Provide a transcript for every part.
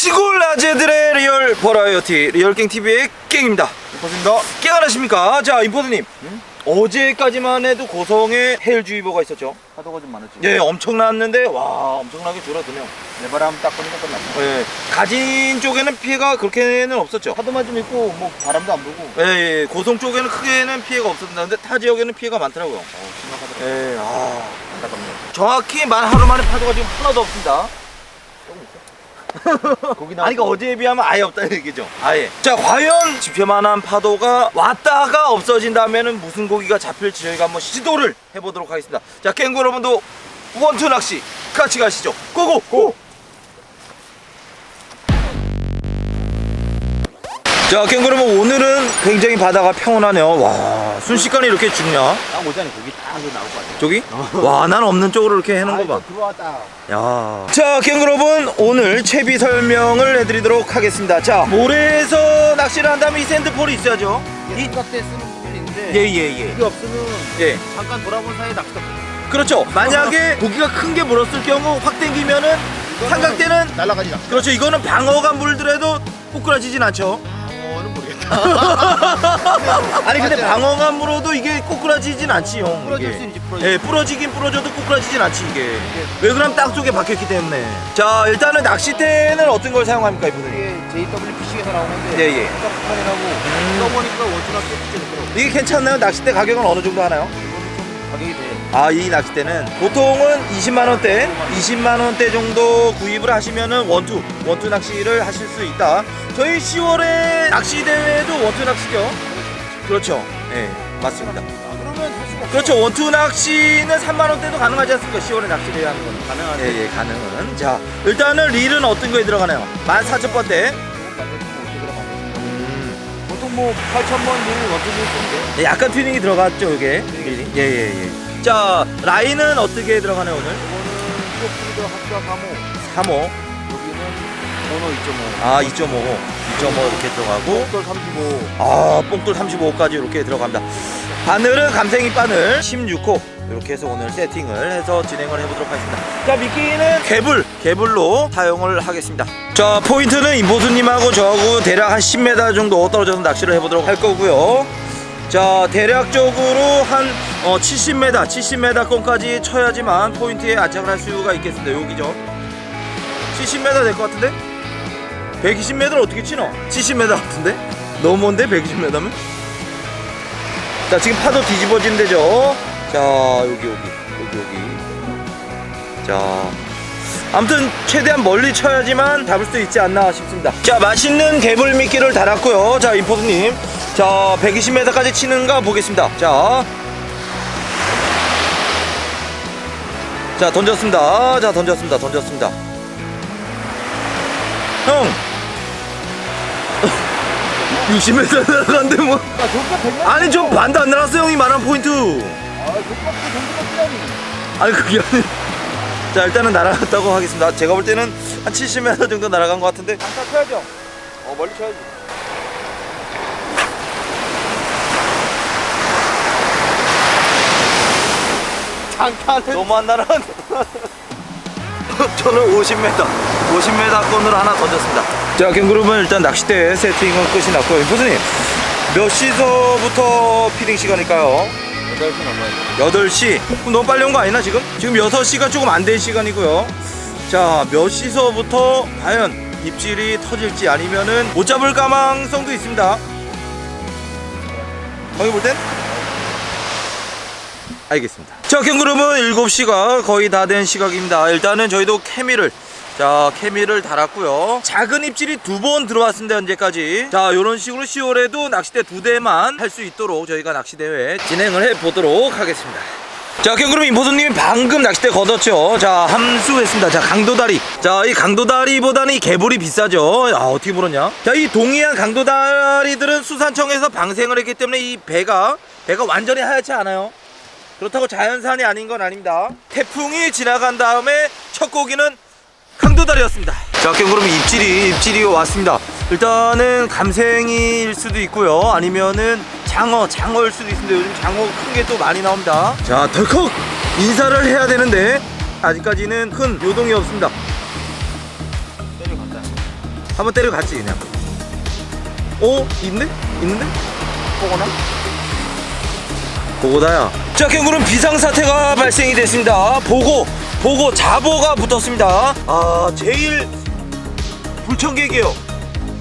시골 아재들의 리얼 버라이어티 리얼갱 TV의 깽입니다. 고맙습니다. 깽 안하십니까? 자 임포드님 어제까지만 해도 고성에 해일주의보가 있었죠. 파도가 좀 많았지. 예, 엄청났는데 와 엄청나게 줄어드네요. 내 바람 딱 보니까 끝났어. 예, 가진 쪽에는 피해가 그렇게는 없었죠. 파도만 좀 있고 뭐 바람도 안 불고. 예, 예, 고성 쪽에는 크게는 피해가 없었는데 타 지역에는 피해가 많더라고요. 어, 심각하더라. 예, 아 안타깝네요. 정확히 만 하루 만에 파도가 지금 하나도 없습니다. 나. 아니 그러니까 어제에 비하면 아예 없다는 얘기죠. 아예. 자 과연 지표만한 파도가 왔다가 없어진다면은 무슨 고기가 잡힐지 저희가 한번 시도를 해보도록 하겠습니다. 자 깽구 여러분도 원투 낚시 같이 가시죠. 고고 고. 자 깽구 여러분 오늘은 굉장히 바다가 평온하네요. 와 순식간에 이렇게 죽냐? 딱 오자니 거기 딱 나올 것 같아. 저기? 와 난 없는 쪽으로 이렇게 해놓은 거 봐. 들어왔다. 야. 자, 갱 여러분, 오늘 채비 설명을 해드리도록 하겠습니다. 자, 모래에서 낚시를 한다면 이 샌드폴이 있어야죠. 이 삼각대 쓰는 부분이 있는데. 예, 예, 예. 이게 없으면 예. 잠깐 돌아본 사이에 낚시가 그렇죠. 만약에 고기가 큰 게 물었을 경우 확 당기면은 삼각대는 날아가지 낚시. 그렇죠. 이거는 방어가 물더라도 꼬꾸라지진 않죠. 모르겠다. 아니 근데 맞아요. 물어도 이게 꼬꾸라지진 않지 형. 부러질 이게. 수 있지 부러질. 예, 부러지긴 부러져도 꼬꾸라지진 않지 이게. 왜 그럼 땅 속에 박혔기 때문에. 자, 일단은 낚싯대는 어떤 걸 사용합니까 이분들이? 이게 JW 피싱에서 나온 건데. 예, 예. 떡판이라고 써보니까 원투나 깨끗이 되더라고. 이게 괜찮나요? 낚싯대 가격은 어느 정도 하나요? 이거는 좀 가격이 돼. 아, 이 낚싯대는 보통은 20만 원대, 20만 원대 정도 구입을 하시면은 원투, 원투 낚시를 하실 수 있다. 저희 10월에 낚시 대회도 원투 낚시죠. 그렇죠. 예, 맞습니다. 아, 수가 없어. 그렇죠. 원투 낚시는 3만 원대도 가능하지 않습니까? 10월에 낚시 대회 하는 거는. 가능한데. 예, 예, 가능은. 자, 일단은 릴은 어떤 거에 들어가나요? 14,000번대. 음, 보통 뭐 8,000번 일을 어떻게 쓰는데? 네, 약간 튜닝이 들어갔죠, 이게. 릴이. 예, 예, 예. 자, 라인은 어떻게 들어가나요, 오늘? 이거는 합사 3호 3호. 여기는 모노 2.5 아, 2.5. 2.5 이렇게 들어가고. 목돌 35 아, 뽕돌 35호까지 이렇게 들어갑니다. 바늘은 감생이 바늘 16호. 이렇게 해서 오늘 세팅을 해서 진행을 해보도록 하겠습니다. 자, 미끼는 개불, 개불로 사용을 하겠습니다. 자, 포인트는 임보수님하고 저하고 대략 한 10m 정도 떨어져서 낚시를 해보도록 할 거고요. 자, 대략적으로 한 어, 70m, 70m권까지 쳐야지만 포인트에 안착을 할 수가 있겠습니다. 여기죠. 70m 될 것 같은데? 120m를 어떻게 치노? 70m 같은데? 너무 먼데 120m면? 자 지금 파도 뒤집어진 데죠 자 여기 여기 여기 여기 자 아무튼 최대한 멀리 쳐야지만 잡을 수 있지 않나 싶습니다 자 맛있는 개불 미끼를 달았고요 자 임포드님 자 120m까지 치는가 보겠습니다. 자. 자 던졌습니다. 자 던졌습니다. 던졌습니다. 형. 60m 날아간데 뭐아 저기가 100만 아니 좀 반도 안 날았어 형이 말한 포인트. 아 아니 그게 아니. 자 일단은 날아갔다고 하겠습니다. 제가 볼 때는 한 70m 정도 날아간 것 같은데. 장타 쳐야죠. 어 멀리 쳐야지 장타는 너무 안 날아간 저는 50m 50m 건으로 하나 던졌습니다. 자 캥그룹은 일단 낚싯대 세팅은 끝이 났고요. 교수님 몇 시서부터 피딩 시간일까요? 8시 넘어야지 8시? 그럼 너무 빨리 온 거 아니나 지금? 지금 6시가 조금 안 된 시간이고요. 자 몇 시서부터 과연 입질이 터질지 아니면은 못 잡을 가망성도 있습니다. 형이 볼 땐? 알겠습니다 자 경그룹은 7시가 거의 다 된 시각입니다 일단은 저희도 케미를 자 케미를 달았고요 작은 입질이 두 번 들어왔습니다 현재까지 자 이런 식으로 10월에도 낚싯대 두 대만 할 수 있도록 저희가 낚시대회 진행을 해 보도록 하겠습니다 자, 그럼 임포수님이 방금 낚싯대 걷었죠. 자, 함수했습니다. 자, 강도다리. 자, 이 강도다리보다는 이 개불이 비싸죠. 아, 어떻게 물었냐? 자, 이 동해안 강도다리들은 수산청에서 방생을 했기 때문에 이 배가, 배가 완전히 하얗지 않아요. 그렇다고 자연산이 아닌 건 아닙니다. 태풍이 지나간 다음에 첫 고기는 강도다리였습니다. 자, 그럼 입질이, 입질이 왔습니다. 일단은 감생이일 수도 있고요. 아니면은 장어, 장어일 수도 있습니다. 요즘 장어 큰 게 또 많이 나옵니다. 자, 덜컥 인사를 해야 되는데 아직까지는 큰 요동이 없습니다. 때려간다 한번 때려갔지 그냥 어? 있네? 있는데? 보거나? 보고다야 자 캥거루는 비상사태가 발생이 됐습니다. 보고 보고 자보가 붙었습니다. 아 제일 불청객이에요.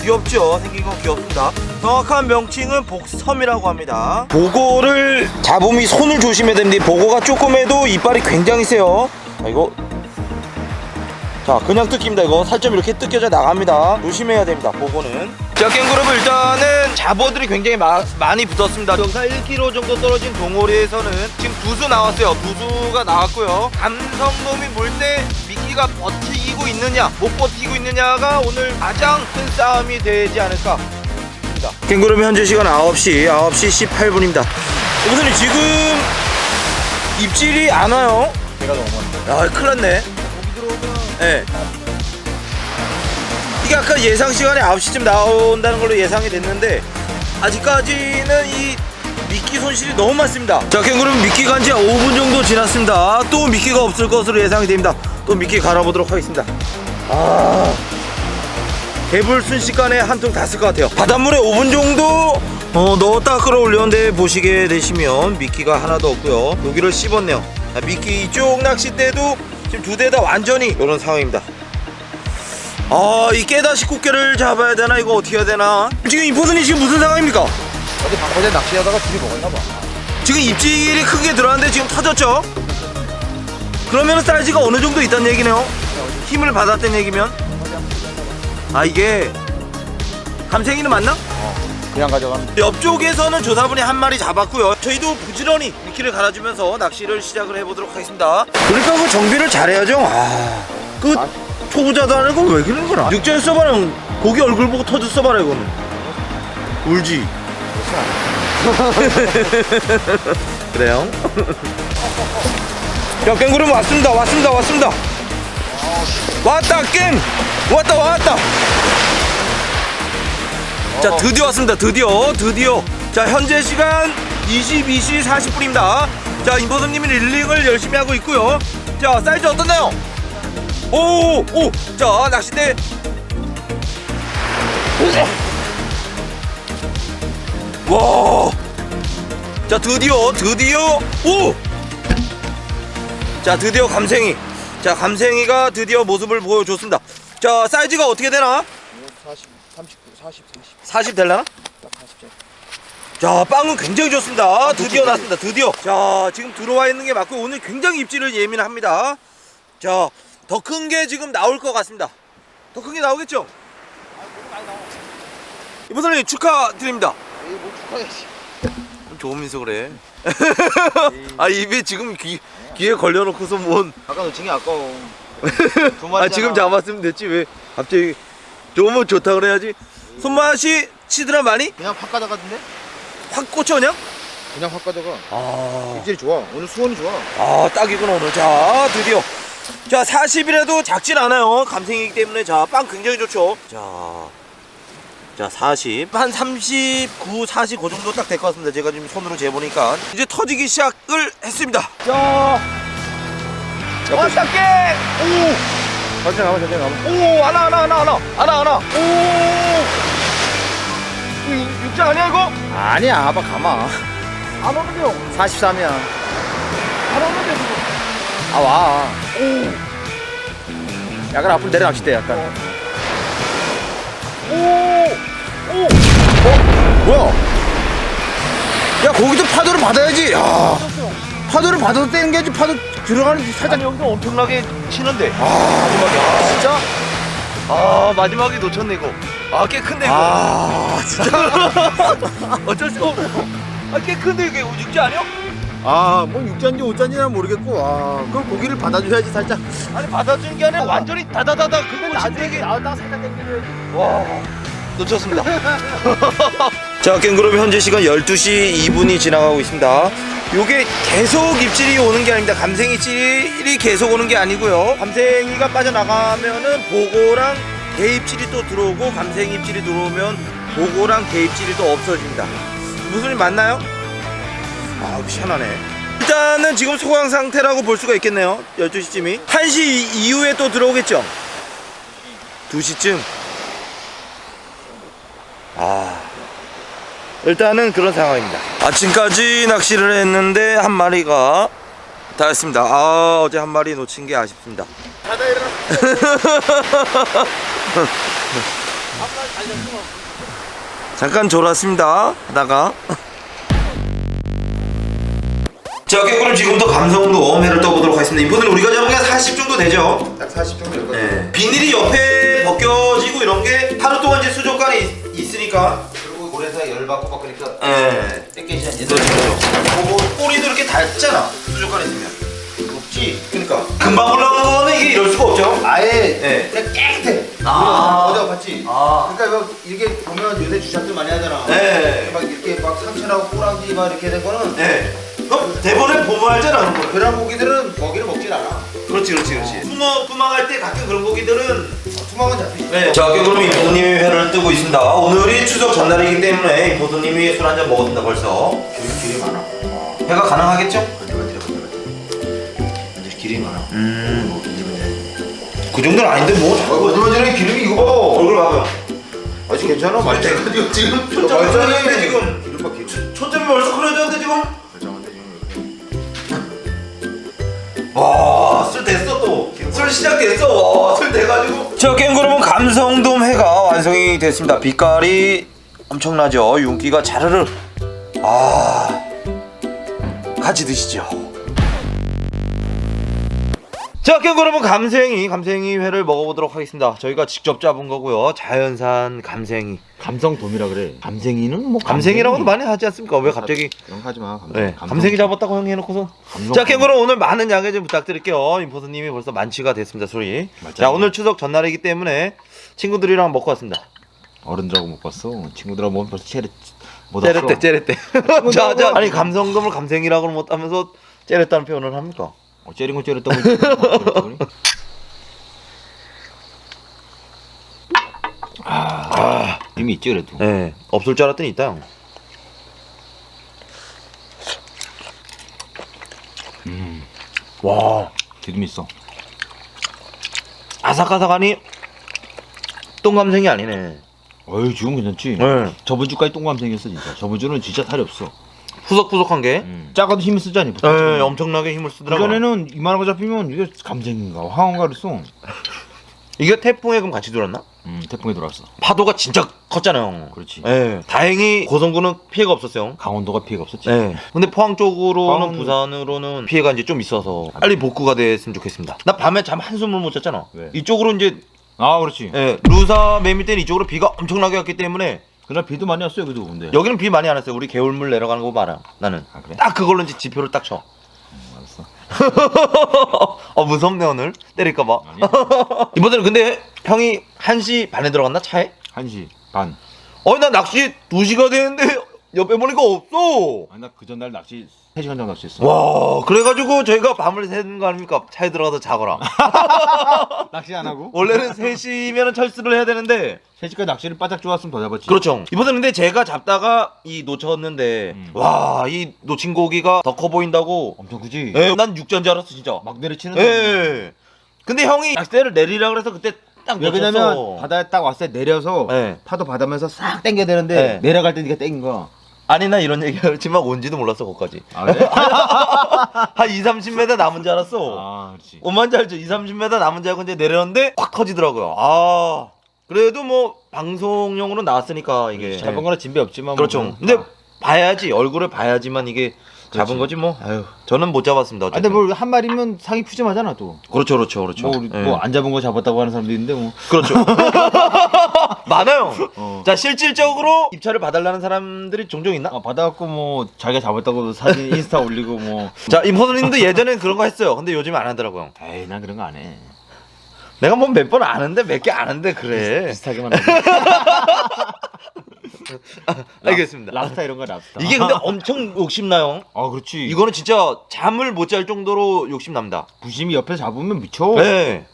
귀엽죠? 생긴 건 귀엽습니다. 정확한 명칭은 복섬이라고 합니다. 보고를 잡음이 손을 조심해야 됩니다. 보고가 조금 해도 이빨이 굉장히 세요. 자 이거. 자 그냥 뜯깁니다 이거. 살점 이렇게 뜯겨져 나갑니다. 조심해야 됩니다 보고는 자 캥거루는 일단은 잡어들이 굉장히 마- 많이 붙었습니다. 영상 1km 정도 떨어진 동호리에서는 지금 두수 나왔어요. 두수가 나왔고요. 감성놈이 몰 때 미끼가 버티고 있느냐 못 버티고 있느냐가 오늘 가장 큰 싸움이 되지 않을까 싶습니다. 캥거루는 현재 시간 9시 9시 18분입니다. 우선 지금 입질이 안 와요. 제가 너무. 야 큰일 났네 예. 이게 아까 예상 시간에 9시쯤 나온다는 걸로 예상이 됐는데 아직까지는 이 미끼 손실이 너무 많습니다. 자, 캥거루는 미끼 간지 5분 정도 지났습니다. 또 미끼가 없을 것으로 예상이 됩니다. 또 미끼 갈아보도록 하겠습니다. 아. 개불 순식간에 한 통 다 쓸 것 같아요. 바닷물에 5분 정도 어, 넣었다 끌어올렸는데 보시게 되시면 미끼가 하나도 없고요. 여기를 씹었네요. 자, 미끼 이쪽 낚싯대도 지금 두 대 다 완전히 이런 상황입니다. 아, 이 깨다시 꽃게를 잡아야 되나 이거 어떻게 해야 되나? 지금 이포선이 지금 무슨 상황입니까? 어디 방파제 낚시하다가 둘이 먹었나 봐. 지금 입질이 크게 들어왔는데 지금 터졌죠? 그러면 사이즈가 어느 정도 있다는 얘기네요. 힘을 받았다는 얘기면. 아 이게 감생이는 맞나? 그냥 가져가면 옆쪽에서는 조사분이 한 마리 잡았고요. 저희도 부지런히 미끼를 갈아주면서 낚시를 시작을 해보도록 하겠습니다. 그러니까 그 정비를 잘해야죠. 아, 그 아. 초보자도 아니고 왜 그러는 거라? 육전 써봐라. 고기 얼굴 보고 터져 써봐라 이거는. 울지. 그래요? 야, 깽구름 왔습니다. 왔습니다. 왔습니다. 왔다, 깽! 왔다, 왔다. 자, 드디어 왔습니다. 드디어, 드디어. 자, 현재 시간 22시 40분입니다. 자, 임보선님이 릴링을 열심히 하고 있고요. 자, 사이즈 어떻나요? 오, 오, 자, 낚싯대. 와. 자, 드디어, 드디어, 오! 자, 드디어 감생이. 자, 감생이가 드디어 모습을 보여줬습니다. 자, 사이즈가 어떻게 되나? 40, 39, 40, 40, 40 될라나? 딱 40점. 자, 빵은 굉장히 좋습니다. 드디어 났습니다. 드디어. 자, 지금 들어와 있는 게 맞고 오늘 굉장히 입질을 예민합니다. 자, 더 큰 게 지금 나올 것 같습니다. 더 큰 게 나오겠죠? 이보선님 축하드립니다. 에이, 뭐 축하해야지. 좋은 민서 그래. 아, 입에 지금 귀, 귀에 걸려놓고서 뭔. 아까 놓친 게 아까워. 두 아, 마리잖아. 지금 잡았으면 됐지. 왜 갑자기 좋으면 좋다 그래야지. 손맛이 치드라 많이? 그냥 확 가져가던데? 확 꽂혀 그냥? 그냥 확 가져가. 아. 입질이 좋아. 오늘 수온이 좋아. 아 딱이구나 오늘 자 드디어 자 40이라도 작진 않아요 감생이기 때문에 자 빵 굉장히 좋죠 자자 40 한 39, 40 그 정도 딱 될 것 같습니다 제가 지금 손으로 재보니까 이제 터지기 시작을 했습니다 자 왔다 깨! 천천히 가봐, 천천히 가봐. 오! 오 하나 하나 하나 하나 하나 하나 오! 이거 육장 아니야 이거? 아니야, 아빠 가마. 안 오는데요 43이야. 안 오는데 지금 아, 와. 오. 약간 앞으로 내려 낚싯대, 약간. 오! 오! 뭐야? 야, 거기도 파도를 받아야지. 야. 파도를 받아도 떼는 게 아니지. 파도 들어가는 게 살짝. 아니 여기서 엄청나게 치는데 아, 마지막에. 아, 진짜? 아 마지막에 놓쳤네 이거 아꽤 큰데 이거 아, 진짜. 어쩔 수 없어 아꽤 큰데 이게 육지 아니야? 아, 뭐 육잔지 오잔지는 모르겠고. 아, 그럼 고기를 받아줘야지, 살짝. 아니 받아주는 게 아니라 완전히 다다다다 긁고 나중에 나왔다가 살짝 당기줘야지. 와 놓쳤습니다 자 깽그룹 현재 시간 12시 2분이 지나가고 있습니다 요게 계속 입질이 오는 게 아닙니다 감생 입질이 계속 오는 게 아니고요 감생이가 빠져나가면은 보고랑 개입질이 또 들어오고 감생 입질이 들어오면 보고랑 개입질이 또 없어집니다 무슨 일 맞나요? 아 희한하네 일단은 지금 소강 상태라고 볼 수가 있겠네요 12시쯤이 1시 이후에 또 들어오겠죠 2시쯤 아 일단은 그런 상황입니다. 아침까지 낚시를 했는데 한 마리가 닿았습니다. 아 어제 한 마리 놓친 게 아쉽습니다. 바다 일어나. 잠깐 졸았습니다. 하다가. 자, 그럼 지금부터 감성도 회를 떠보도록 하겠습니다. 이번엔 우리가 잡은 게40 정도 되죠? 딱 40 정도 될것 같아. 네. 비닐이 옆에 벗겨지고 이런 게 하루 동안 이제 수족관에 있, 있으니까 그리고 모래사 열 받고 막 그러니까 예. 땡겨지지 않니? 그렇죠. 뭐 꼬리도 이렇게 닳잖아. 수족관에 있으면. 없지. 그러니까 금방 올라오는 거는 이게 이럴 수가 없죠. 아예 네. 그냥 깨끗해. 아. 어제 봤지? 아. 그러니까 막 이렇게 보면 요새 주작들 많이 하잖아. 네. 막 이렇게 막 상처나고 꼬랑지 막 이렇게 된 거는 예. 그럼 대본에 보면 알잖아 그런 거를. 그런 고기들은 먹이를 먹질 않아. 그렇지 그렇지 그렇지. 숭어 투망할 때 가끔 그런 고기들은 투망은 잡히지. 네. 자, 그럼 임포도님이 회를 뜨고 있습니다. 오늘이 추석 전날이기 때문에 임포도님이 술 한 잔 먹었습니다 벌써. 기름 길이 많아. 회가 가능하겠죠? 길이 많아. 음. 뭐. 그 정도는 아닌데 뭐. 아, 건들 건들은 기름이 이거 봐. 얼굴 봐봐요. 아직 괜찮아. 말짱한데 지금 초점이 흐려졌는데, 지금. 기름 막 기름. 초점이 벌써 흐려졌는데 지금. 말짱한데 지금. 와, 술 됐어 또. 술 시작됐어. 와, 술 돼가지고. 자, 게임 그러면 감성돔 회가 완성이 됐습니다. 빛깔이 엄청나죠. 윤기가 자르르. 아, 같이 드시죠. 자, 게임 그러면 감생이 감생이 회를 먹어보도록 하겠습니다. 저희가 직접 잡은 거고요. 자연산 감생이. 감성돔이라 그래. 감생이는 뭐 감생이라고도 많이 하지 않습니까? 왜 갑자기? 그런 거 하지 마. 감성, 네, 감성. 감생이 잡았다고 형이 해놓고서. 감성- 자, 캠그럼 오늘 많은 양해 좀 부탁드릴게요. 임포스님이 벌써 만취가 됐습니다, 술이. 맞아요. 자, 오늘 추석 전날이기 때문에 친구들이랑 먹고 왔습니다. 어른들하고 못 봤어. 친구들하고 뭐 벌써 체를 못 째렸대. 째렸대. 자, 자, 아니 감성돔을 감생이라고는 못하면서 째렸다는 표현을 합니까? 어, 째린 건 째렸다고. 째렸다고 그래? 아, 이미 있지 그래도. 네, 없을 줄 알았더니 있다 형. 음, 와, 기름 있어. 아삭아삭하니 똥감생이 아니네. 어이 지금 괜찮지. 네, 저번 주까지 똥감생이었어 진짜. 저번 주는 진짜 살이 없어. 푸석푸석한 게. 음. 작아도 힘이 쓰잖니. 네, 엄청나게 힘을 쓰더라고. 그전에는 이만한 거 잡히면 이게 감생인가 황혼가 그랬어. 이게 태풍에 그럼 같이 들었나? 음, 태풍에 들어왔어. 파도가 진짜 컸잖아요. 그렇지. 예. 다행히 고성군은 피해가 없었어요. 강원도가 피해가 없었지. 예. 근데 포항 쪽으로는 포항은- 부산으로는 피해가 이제 좀 있어서 빨리 복구가 됐으면 좋겠습니다. 나 밤에 잠 한숨을 못 잤잖아. 왜? 이쪽으로 이제 아, 그렇지. 예, 루사 매미 때는 이쪽으로 비가 엄청나게 왔기 때문에 그날 비도 많이 왔어요, 여기도 근데. 여기는 비 많이 안 왔어요. 우리 개울물 내려가는 거 봐라. 나는 아, 그래? 딱 그걸로 이제 지표를 딱 쳐. 알았어. 어 무섭네 오늘 때릴까 봐. 아니. 이번에는 근데 형이 1시 반에 들어갔나 차에? 1시 반. 어이 나 낚시 2시가 되는데 옆에 보니까 없어. 아니 나 그 전날 낚시 3시간 정도 낚시했어. 와 그래가지고 저희가 밤을 새는 거 아닙니까? 차에 들어가서 자거라. 낚시 안 하고? 원래는 3시면 철수를 해야 되는데 3시까지 낚시를 바짝 좋았으면 더 잡았지. 그렇죠. 이번에는 근데 제가 잡다가 이 놓쳤는데 음. 와 이 놓친 고기가 더 커 보인다고. 엄청 크지? 예, 난 육전 줄 알았어 진짜. 막 내리치는. 예. 근데 형이 낚싯대를 내리라 그래서 그때 딱 왜 놓쳤어. 그냐면 바다에 딱 왔을 때 내려서 예. 파도 받으면서 싹 당겨야 되는데 네. 내려갈 때 네가 땡긴 거야. 아니 나 이런 얘기 했지만 온지도 몰랐어 거기까지. 아 그래? 한 2, 30m 남은 줄 알았어. 아 그렇지. 오만 줄 알죠? 2, 30m 남은 줄 알고 이제 내렸는데 확 터지더라고요. 아 그래도 뭐 방송용으로 나왔으니까 이게 잡은 거나 진배 없지만. 그렇죠. 뭐. 근데 봐야지 얼굴을 봐야지만 이게 잡은 그렇지. 거지 뭐. 아유 저는 못 잡았습니다. 아, 근데 어쨌든. 뭐한 마리면 상이 푸짐하잖아 또. 그렇죠, 그렇죠, 그렇죠. 뭐, 우리 예. 뭐안 잡은 거 잡았다고 하는 사람도 있는데 뭐. 그렇죠. 많아요. 어. 자 실질적으로 입찰을 봐달라는 사람들이 종종 있나? 아, 받아갖고 뭐 자기가 잡았다고 사진 인스타 올리고 뭐. 자 임호선님도 예전엔 그런 거 했어요. 근데 요즘 안 하더라고요. 에이 난 그런 거 안 해. 내가 뭐 몇 번 아는데 몇 개 아는데 그래. 비슷하게만. 알겠습니다. 랍스타 이런 거 랍스타. 이게 근데 엄청 욕심나요. 아 그렇지. 이거는 진짜 잠을 못 잘 정도로 욕심납니다. 부심이 옆에 잡으면 미쳐. 네.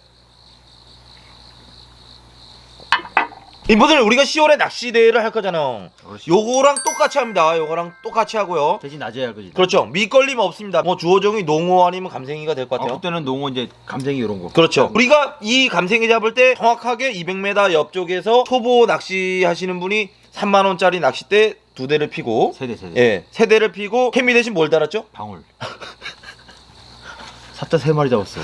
임포스님 우리가 10월에 낚시 대회를 할 거잖아요. 그렇지. 요거랑 똑같이 합니다. 요거랑 똑같이 하고요. 대신 낮에 할 거지. 그렇죠. 밑걸림 없습니다. 뭐 주호종이 농어 아니면 감생이가 될 것 아, 같아요. 그때는 농어 이제 감생이 이런 거. 그렇죠. 우리가 이 감생이 잡을 때 정확하게 200m 옆쪽에서 초보 낚시 하시는 분이 3만 원짜리 낚싯대 두 대를 피고 세대 세대. 예, 세 대를 피고 케미 대신 뭘 달았죠? 방울. 사자 세 마리 잡았어.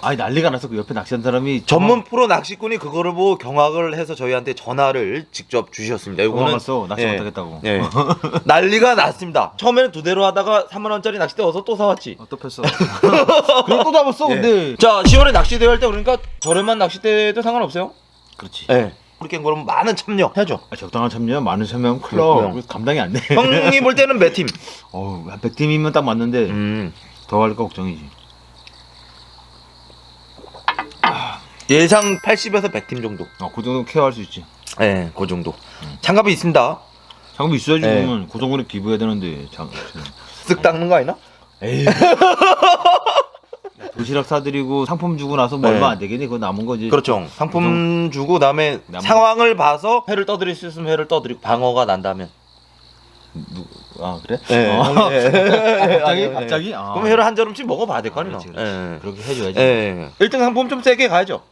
아니 난리가 났어. 그 옆에 낚시한 사람이 전문 프로 낚시꾼이 그거를 보고 경악을 해서 저희한테 전화를 직접 주셨습니다. 이거는 도망갔어. 낚시 예. 못하겠다고. 예. 난리가 났습니다. 처음에는 두 대로 하다가 3만 원짜리 낚싯대 어서 또 사왔지. 어, 또 폈어. 그럼 또 잡았어. 예. 근데. 자, 10월에 낚시 대회 할 때 그러니까 저렴한 낚싯대도 상관없어요. 그렇지. 예. 그렇게 그럼 많은 참여해야죠. 아, 적당한 참여, 많은 참여하면 큰일 그렇구나. 나. 그래서 감당이 안 돼. 형이 볼 때는 몇 팀? 어우, 한 100팀이면 딱 맞는데 음. 더 할까 걱정이지. 예상 80에서 100팀 정도. 어, 그 정도 케어할 수 있지. 예, 그 정도. 장갑이 있습니다. 장비 있어야지 예. 그러면 고정근에 기부해야 되는데 장. 쓱 닦는 거 아니나? 에이. 도시락 사드리고 상품 주고 나서 뭐 네. 얼마 안 되겠니? 그거 남은 거지. 그렇죠. 상품 주고 그다음에 남- 상황을 봐서 회를 떠드릴 수 있으면 회를 떠드리고 방어가 난다면. 누, 아 그래? 예. 어. 예. 갑자기? 예. 갑자기? 아. 그럼 회를 한 저름씩 먹어봐야 될 거. 예. 그렇게 해줘야지. 예. 1등 상품 좀 세게 가야죠.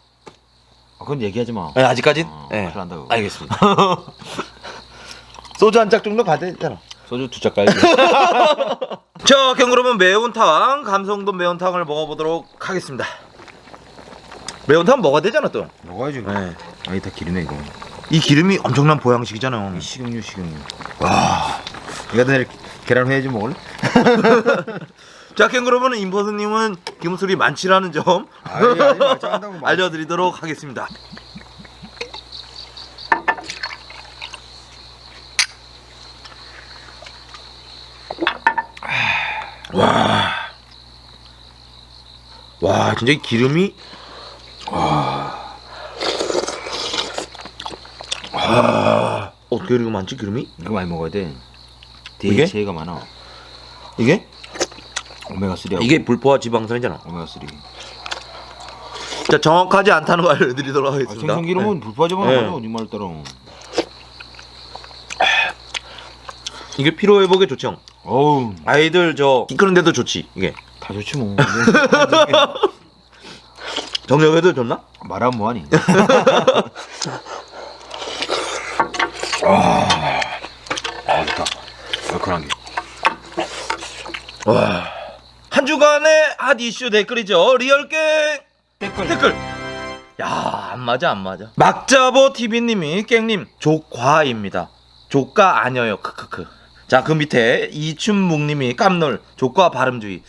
아, 그건 얘기하지 마. 예, 아직까진? 어, 예. 큰일 난다고. 알겠습니다. 소주 한 짝 정도 되잖아. 소주 두짝 가야지. 자, 그럼 그러면 매운탕, 감성돔 매운탕을 먹어보도록 하겠습니다. 매운탕 먹어야 되잖아 또. 먹어야지. 네. 아니 다 기름에 이거. 이 기름이 엄청난 보양식이잖아요. 이 식용유 식용유. 와. 이거 내일 계란 회좀 먹을래? 자, 그럼 그러면 임보스님은 기름술이 많지라는 점 아니 아니 알려드리도록 하겠습니다. 와, 와, 진짜 이 기름이 와, 와, 어떻게 이렇게 많지 기름이? 이거 많이 먹어야 돼. 이게? DHA가 많아. 이게? 오메가 3하고 이게 불포화 지방산이잖아. 오메가 3. 자, 정확하지 않다는 거 알려드리도록 아, 하겠습니다. 생선 기름은 불포하지만 네. 하죠. 네말 따라. 이게 피로 회복에 좋죠. 어우 아이들 저 그런데도 좋지 이게 다 좋지 뭐. 정력에도 좋나? 말하면 뭐하니? 아, 좋다. 얼큰한 게. 한 주간의 핫 이슈 댓글이죠. 리얼갱 댓글. 댓글. 야 안 맞아 안 맞아. 막자보 TV님이 깽님 조과입니다. 조가 아니에요. 크크크. 자 그 밑에 이춘묵님이 깜놀 조과 발음주의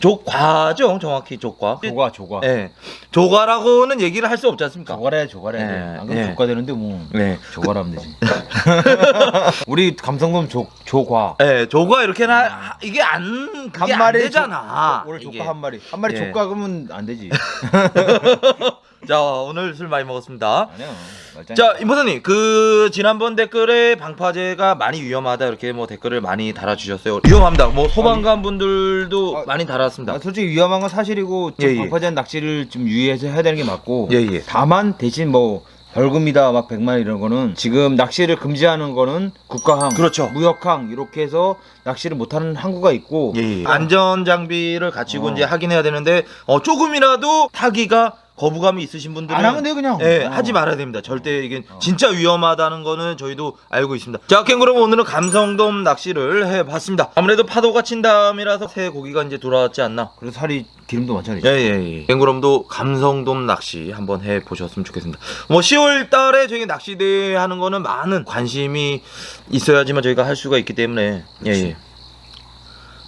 조과죠 정확히 조과 조과 조과. 예 조과라고는 얘기를 할 수 없지 않습니까 조과래 조과래. 예, 안 그럼 예. 조과 되는데 뭐. 네 조과라면 되지. 우리 감성돔 조 조과. 예, 조과 이렇게는 하- 이게 안 그게 안 되잖아. 조, 오늘 이게. 조과 한 마리. 한 마리 예. 조과 그러면 안 되지. 자 오늘 술 많이 먹었습니다. 아니야. 말짱. 자 임포사님 그 지난번 댓글에 방파제가 많이 위험하다 이렇게 뭐 댓글을 많이 달아주셨어요. 위험합니다. 뭐 소방관 분들도 아, 많이 달았습니다. 아, 솔직히 위험한 건 사실이고 예, 예. 방파제한 낚시를 좀 유의해서 해야 되는 게 맞고 예, 예. 다만 대신 뭐 벌금이다 막 100만 이런 거는 지금 낚시를 금지하는 거는 국가항 그렇죠. 무역항 이렇게 해서 낚시를 못하는 항구가 있고 예, 예. 안전 장비를 갖추고 어. 이제 하긴 해야 되는데 어, 조금이라도 타기가 거부감이 있으신 분들은 안 하면 돼 그냥 예, 어. 하지 말아야 됩니다. 절대 이게 진짜 위험하다는 거는 저희도 알고 있습니다. 자, 캥그럼 오늘은 감성돔 낚시를 해봤습니다. 아무래도 파도가 친 다음이라서 새 고기가 이제 돌아왔지 않나. 그래서 살이 기름도 많잖아요 예, 예, 예. 캥그럼도 감성돔 낚시 한번 해 보셨으면 좋겠습니다. 뭐 10월 달에 저희 낚시대회 하는 거는 많은 관심이 있어야지만 저희가 할 수가 있기 때문에. 예, 예.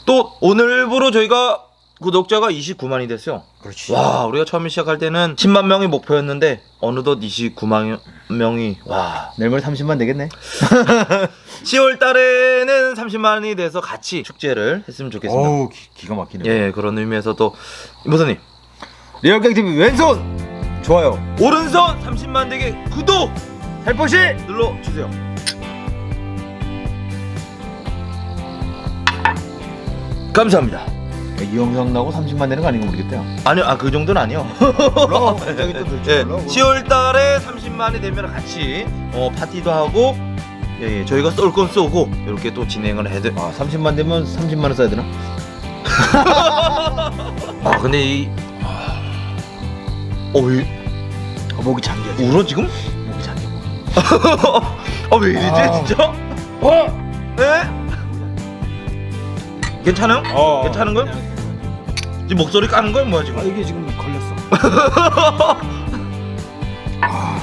또 오늘부로 저희가 구독자가 29만이 됐어요. 그렇지. 와 우리가 처음에 시작할 때는 10만 명이 목표였는데 어느덧 29만 명이 와. 내일 모레 30만 되겠네. 10월 달에는 30만이 돼서 같이 축제를 했으면 좋겠습니다. 어우 기, 기가 막히네 예 그런 의미에서 또 이모선님. 리얼갱 TV 왼손! 좋아요. 오른손 30만 되게 구독! 살포시! 눌러 주세요. 감사합니다 이 영상 나고 30만 되는 거 아닌가 모르겠다. 아니요, 아 그 정도는 아니요. 물론 갑자기 또 될지 예, 몰라. 10월달에 30만이 되면 같이 어, 파티도 하고 예, 예, 저희가 쏠 건 쏘고 이렇게 또 진행을 해도. 아 30만 되면 30만 원 써야 되나? 아 근데 이 어, 왜 아, 목이 잠겨. 울어 지금? 목이 잠겨. 아 왜 이러지 아. 진짜? 어? 예? 괜찮아요? 어. 괜찮은 거요? 지금 목소리 까는 거야 뭐야 아 지금? 이게 지금 걸렸어. 아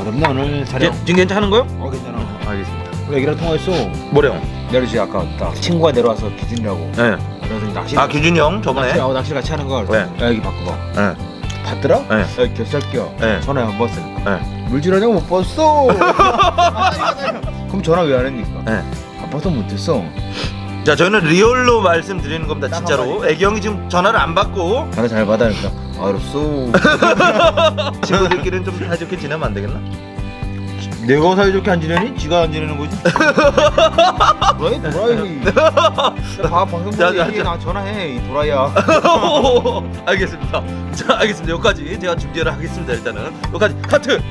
어렵네 오늘 촬영. 예, 지금 괜찮은 거요? 어 괜찮아. 알겠습니다. 우리 애기랑 통화했어. 뭐래요? 내가 지금 아까 딱 친구가 내려와서 기준이라고. 예. 그래서 낚시. 아 규준이 형 저번에. 낚시, 어, 낚시 같이 하는 거. 네. 야 여기 바꿔봐. 예. 봤더라? 네. 야 개새끼야. 네. 전화 안 받았으니까. 예. 물질하냐고 못 봤어. 그럼 전화 왜 안 했니까? 예. 아빠도 못했어. 자 저희는 리얼로 말씀드리는 겁니다 딱 진짜로. 애기 형이 지금 전화를 안 받고 전화 잘 받아니까 알았어. 친구들끼리는 좀 사이좋게 지내면 안 되겠나? 내가 사이좋게 안 지내니? 지가 안 지내는 거지. 도라이 도라이. 봐 방송 자, 얘기해 자. 나 전화해 이 도라이야. 알겠습니다. 자 알겠습니다. 여기까지 제가 준비를 하겠습니다 일단은 여기까지 카트